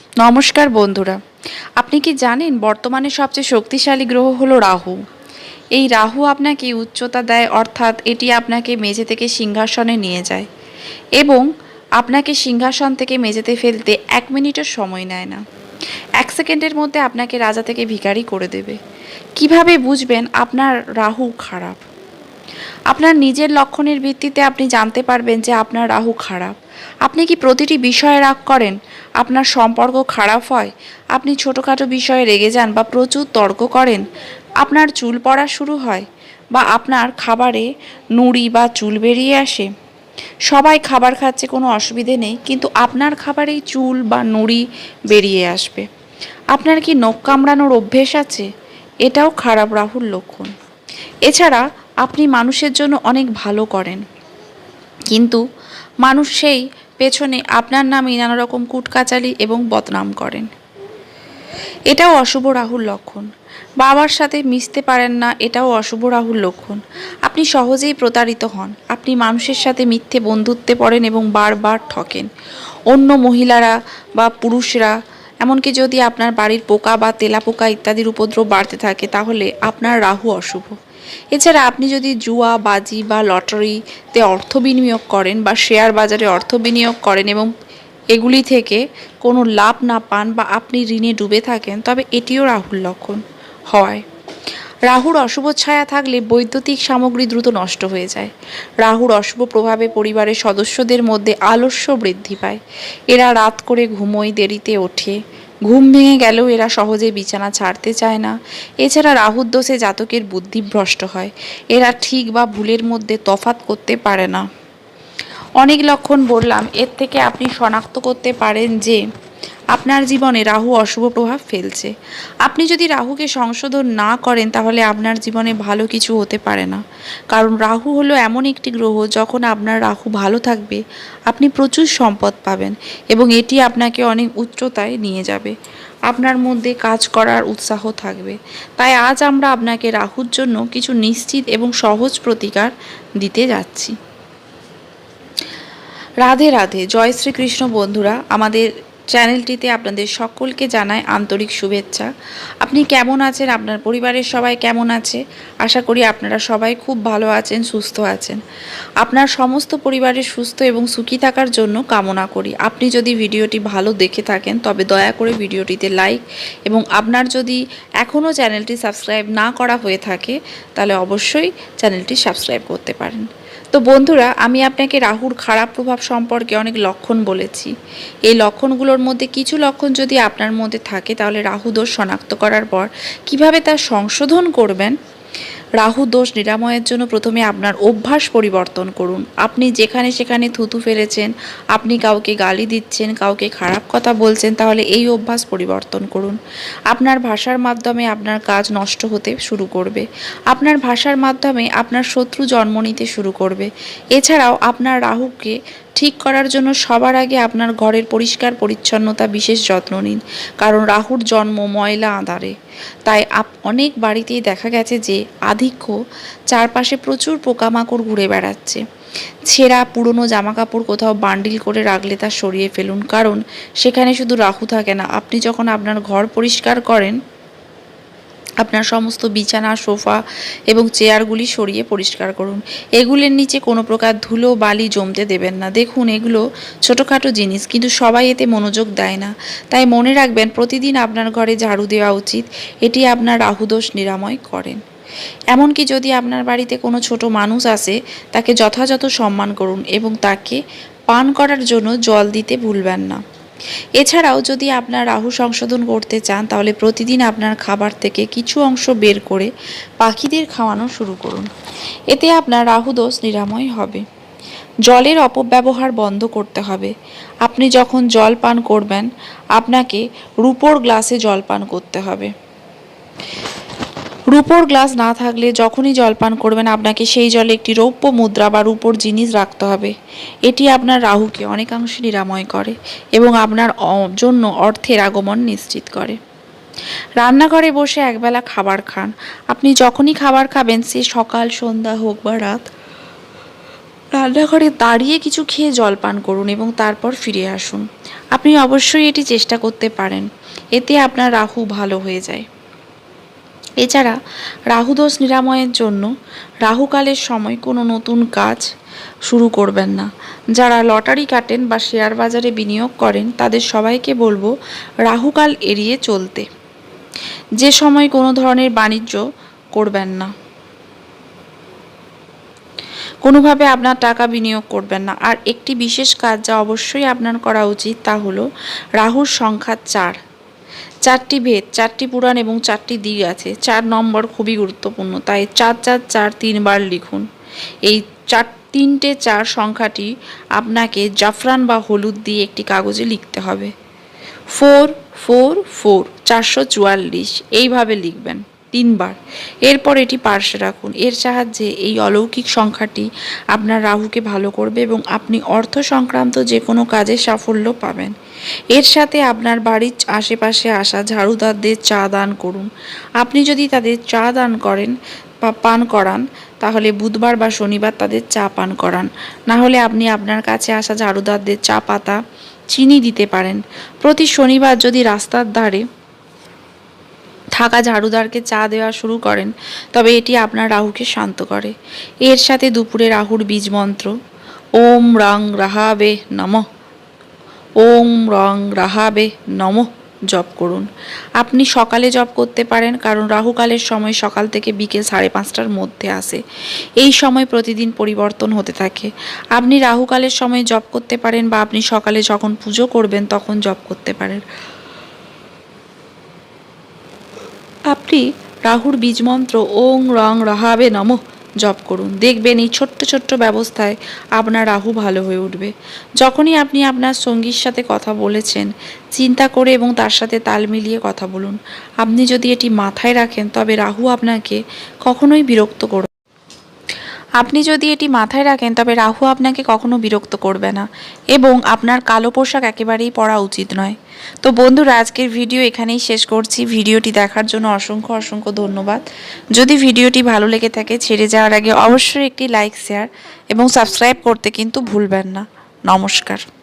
নমস্কার বন্ধুরা। আপনি কি জানেন বর্তমানে সবচেয়ে শক্তিশালী গ্রহ হলো রাহু? এই রাহু আপনাকে উচ্চতা দেয়, অর্থাৎ এটি আপনাকে মেঝে থেকে সিংহাসনে নিয়ে যায়। এবং আপনাকে সিংহাসন থেকে মেঝেতে ফেলতে এক মিনিটের সময় নেয় না। এক সেকেন্ডের মধ্যে আপনাকে রাজা থেকে ভিখারি করে দেবে। কীভাবে বুঝবেন আপনার রাহু খারাপ? আপনার নিজের লক্ষণের ভিত্তিতে আপনি জানতে পারবেন যে আপনার রাহু খারাপ। আপনি কি প্রতিটি বিষয়ে রাগ করেন? আপনার সম্পর্ক খারাপ হয়? আপনি ছোটোখাটো বিষয়ে রেগে যান বা প্রচুর তর্ক করেন? আপনার চুল পড়া শুরু হয়? বা আপনার খাবারে নুড়ি বা চুল বেরিয়ে আসে? সবাই খাবার খাচ্ছে, কোনো অসুবিধে নেই, কিন্তু আপনার খাবারেই চুল বা নুড়ি বেরিয়ে আসবে। আপনার কি নখ কামড়ানোর অভ্যেস আছে? এটাও খারাপ রাহুর লক্ষণ। এছাড়া আপনি মানুষের জন্য অনেক ভালো করেন। কিন্তু মানুষ সেই পেছনে আপনার নামে নানা রকম কুটকাচালি এবং বদনাম করেন। এটাও অশুভ রাহুর লক্ষণ। বাবার সাথে মিশতে পারেন না, এটাও অশুভ রাহুর লক্ষণ। আপনি সহজেই প্রতারিত হন। আপনি মানুষের সাথে মিথ্যে বন্ধুত্বে পড়েন এবং বারবার ঠকেন। অন্য মহিলারা বা পুরুষরা, এমনকি যদি আপনার বাড়ির পোকা বা তেলাপোকা ইত্যাদির উপদ্রব বাড়তে থাকে, তাহলে আপনার রাহু অশুভ। এছাড়া আপনি যদি জুয়া, বাজি বা লটারিতে অর্থ বিনিয়োগ করেন বা শেয়ার বাজারে অর্থ বিনিয়োগ করেন এবং এগুলি থেকে কোনো লাভ না পান বা আপনি ঋণে ডুবে থাকেন, তবে এটিও রাহুর লক্ষণ হয়। রাহুর অশুভ ছায়া থাকলে বৈদ্যুতিক সামগ্রী দ্রুত নষ্ট হয়ে যায়। রাহুর অশুভ প্রভাবে পরিবারের সদস্যদের মধ্যে আলস্য বৃদ্ধি পায়। এরা রাত করে ঘুমোয় দেরিতে ওঠে। ঘুম ভেঙে গেলেও এরা সহজে বিছানা ছাড়তে চায় না। এছাড়া রাহুর দোষে জাতকের বুদ্ধিভ্রষ্ট হয়। এরা ঠিক বা ভুলের মধ্যে তফাত করতে পারে না। অনেক লক্ষণ বললাম, এর থেকে আপনি শনাক্ত করতে পারেন যে আপনার জীবনে রাহু অশুভ প্রভাব ফেলছে। আপনি যদি রাহুকে সংশোধন না করেন, তাহলে আপনার জীবনে ভালো কিছু হতে পারে না। কারণ রাহু হলো এমন একটি গ্রহ, যখন আপনার রাহু ভালো থাকবে, আপনি প্রচুর সম্পদ পাবেন এবং এটি আপনাকে অনেক উচ্চতায় নিয়ে যাবে। আপনার মধ্যে কাজ করার উৎসাহ থাকবে। তাই আজ আমরা আপনাকে রাহুর জন্য কিছু নিশ্চিত এবং সহজ প্রতিকার দিতে যাচ্ছি। রাধে রাধে, জয় শ্রীকৃষ্ণ বন্ধুরা, আমাদের চ্যানেলটিতে আপনাদের সকলকে জানায় আন্তরিক শুভেচ্ছা। আপনি কেমন আছেন? আপনার পরিবারের সবাই কেমন আছে? আশা করি আপনারা সবাই খুব ভালো আছেন, সুস্থ আছেন। আপনার সমস্ত পরিবারের সুস্থ এবং সুখী থাকার জন্য কামনা করি। আপনি যদি ভিডিওটি ভালো দেখে থাকেন, তবে দয়া করে ভিডিওটিতে লাইক এবং আপনার যদি এখনও চ্যানেলটি সাবস্ক্রাইব না করা হয়ে থাকে, তাহলে অবশ্যই চ্যানেলটি সাবস্ক্রাইব করতে পারেন। তো বন্ধুরা, আমি আপনাকে রাহুর খারাপ প্রভাব সম্পর্কে অনেক লক্ষণ বলেছি। এই লক্ষণগুলোর মধ্যে কিছু লক্ষণ যদি আপনার মধ্যে থাকে, তাহলে রাহু দোষ শনাক্ত করার পর কীভাবে তা সংশোধন করবেন? রাহু দোষ নিরাময়ের জন্য প্রথমে আপনার অভ্যাস পরিবর্তন করুন। আপনি যেখানে সেখানে থুতু ফেলেছেন, আপনি কাউকে গালি দিচ্ছেন, কাউকে খারাপ কথা বলছেন, তাহলে এই অভ্যাস পরিবর্তন করুন। আপনার ভাষার মাধ্যমে আপনার কাজ নষ্ট হতে শুরু করবে। আপনার ভাষার মাধ্যমে আপনার শত্রু জন্ম নিতে শুরু করবে। এছাড়াও আপনার রাহুকে ঠিক করার জন্য সবার আগে আপনার ঘরের পরিষ্কার পরিচ্ছন্নতা বিশেষ যত্ন নিন। কারণ রাহুর জন্ম ময়লা আঁধারে। তাই আপ, অনেক বাড়িতেই দেখা গেছে যে আধিক্য চারপাশে প্রচুর পোকামাকড় ঘুরে বেড়াচ্ছে। ছেঁড়া পুরনো জামাকাপড় কোথাও বান্ডিল করে রাখলে তা সরিয়ে ফেলুন। কারণ সেখানে শুধু রাহু থাকে না। আপনি যখন আপনার ঘর পরিষ্কার করেন আপনার সমস্ত বিছানা, সোফা এবং চেয়ারগুলি সরিয়ে পরিষ্কার করুন। এগুলির নিচে কোনো প্রকার ধুলো, বালি জমতে দেবেন না। দেখুন, এগুলো ছোটোখাটো জিনিস, কিন্তু সবাই এতে মনোযোগ দেয় না। তাই মনে রাখবেন, প্রতিদিন আপনার ঘরে ঝাড়ু দেওয়া উচিত। এটি আপনার রাহুদোষ নিরাময় করেন। এমনকি যদি আপনার বাড়িতে কোনো ছোট মানুষ আসে, তাকে যথাযথ সম্মান করুন এবং তাকে পান করার জন্য জল দিতে ভুলবেন না। এছাড়াও যদি আপনার রাহু সংশোধন করতে চান, তাহলে প্রতিদিন আপনার খাবার থেকে কিছু অংশ বের করে পাখিদের খাওয়ানো শুরু করুন। এতে আপনার রাহু দোষ নিরাময় হবে। জলের অপব্যবহার বন্ধ করতে হবে। আপনি যখন জল পান করবেন, আপনাকে রুপোর গ্লাসে জল পান করতে হবে। রূপোর গ্লাস না থাকলে যখনই জলপান করবেন, আপনাকে সেই জলে একটি রৌপ্য মুদ্রা বা রূপোর জিনিস রাখতে হবে। এটি আপনার রাহুকে অনেকাংশে নিরাময় করে এবং আপনার জন্য অর্থের আগমন নিশ্চিত করে। রান্নাঘরে বসে একবেলা খাবার খান। আপনি যখনই খাবার খাবেন, সে সকাল, সন্ধ্যা হোক বা রাত, রান্নাঘরে দাঁড়িয়ে কিছু খেয়ে জল পান করুন এবং তারপর ফিরে আসুন। আপনি অবশ্যই এটি চেষ্টা করতে পারেন। এতে আপনার রাহু ভালো হয়ে যায়। এছাড়া রাহুদোষ নিরাময়ের জন্য রাহুকালের সময় কোনো নতুন কাজ শুরু করবেন না। যারা লটারি কাটেন বা শেয়ার বাজারে বিনিয়োগ করেন, তাদের সবাইকে বলব রাহুকাল এড়িয়ে চলতে। যে সময় কোনো ধরনের বাণিজ্য করবেন না। কোনোভাবে আপনার টাকা বিনিয়োগ করবেন না। আর একটি বিশেষ কাজ যা অবশ্যই আপনার করা উচিত তা হলো রাহুর সংখ্যা চার। চারটি ভেদ, চারটি পুরাণ এবং চারটি দিক আছে। চার নম্বর খুবই গুরুত্বপূর্ণ, তাই চার চার চার তিনবার লিখুন। এই চার, তিনটে চার সংখ্যাটি আপনাকে জাফরান বা হলুদ দিয়ে একটি কাগজে লিখতে হবে। ফোর ফোর ফোর, চারশো চুয়াল্লিশ, এইভাবে লিখবেন, তিনবার। এরপর এটি পার্শ্বে রাখুন। এর সাহায্যে এই অলৌকিক সংখ্যাটি আপনার রাহুকে ভালো করবে এবং আপনি অর্থ সংক্রান্ত যে কোনো কাজে সাফল্য পাবেন। এর সাথে আপনার বাড়ির আশেপাশে আসা ঝাড়ুদারদের চা দান করুন। আপনি যদি তাদের চা দান করেন বা পান করান, তাহলে বুধবার বা শনিবার তাদের চা পান করান। না হলে আপনি আপনার কাছে আসা ঝাড়ুদারদের চা পাতা, চিনি দিতে পারেন। প্রতি শনিবার যদি রাস্তার ধারে থাকা ঝাড়ুদারকে চা দেওয়া শুরু করেন, তবে এটি আপনার রাহুকে শান্ত করে। এর সাথে দুপুরে রাহুর বীজ মন্ত্র, ওম রং রাহাবে নমঃ। ওম রং রাহাবে নমঃ জপ করুন। আপনি সকালে জপ করতে পারেন, কারণ রাহুকালের সময় সকাল থেকে বিকেল সাড়ে পাঁচটার মধ্যে আসে। এই সময় প্রতিদিন পরিবর্তন হতে থাকে। আপনি রাহুকালের সময় জপ করতে পারেন বা আপনি সকালে যখন পুজো করবেন তখন জপ করতে পারেন। আপনি রাহুর বীজমন্ত্র ওং রং রাহাবে নমঃ জপ করুন। দেখবেন এই ছোট্ট ছোট্ট ব্যবস্থায় আপনার রাহু ভালো হয়ে উঠবে। যখনই আপনি আপনার সঙ্গীর সাথে কথা বলেছেন, চিন্তা করে এবং তার সাথে তাল মিলিয়ে কথা বলুন। আপনি যদি এটি মাথায় রাখেন, তবে রাহু আপনাকে কখনোই বিরক্ত করবে আপনি যদি এটি মাথায় রাখেন, তবে রাহু আপনাকে কখনো বিরক্ত করবে না এবং আপনার কালো পোশাক একেবারেই পরা উচিত নয়। তো বন্ধুরা, আজকের ভিডিও এখানেই শেষ করছি। ভিডিওটি দেখার জন্য অসংখ্য অসংখ্য ধন্যবাদ। যদি ভিডিওটি ভালো লেগে থাকে, ছেড়ে যাওয়ার আগে অবশ্যই একটি লাইক, শেয়ার এবং সাবস্ক্রাইব করতে কিন্তু ভুলবেন না। নমস্কার।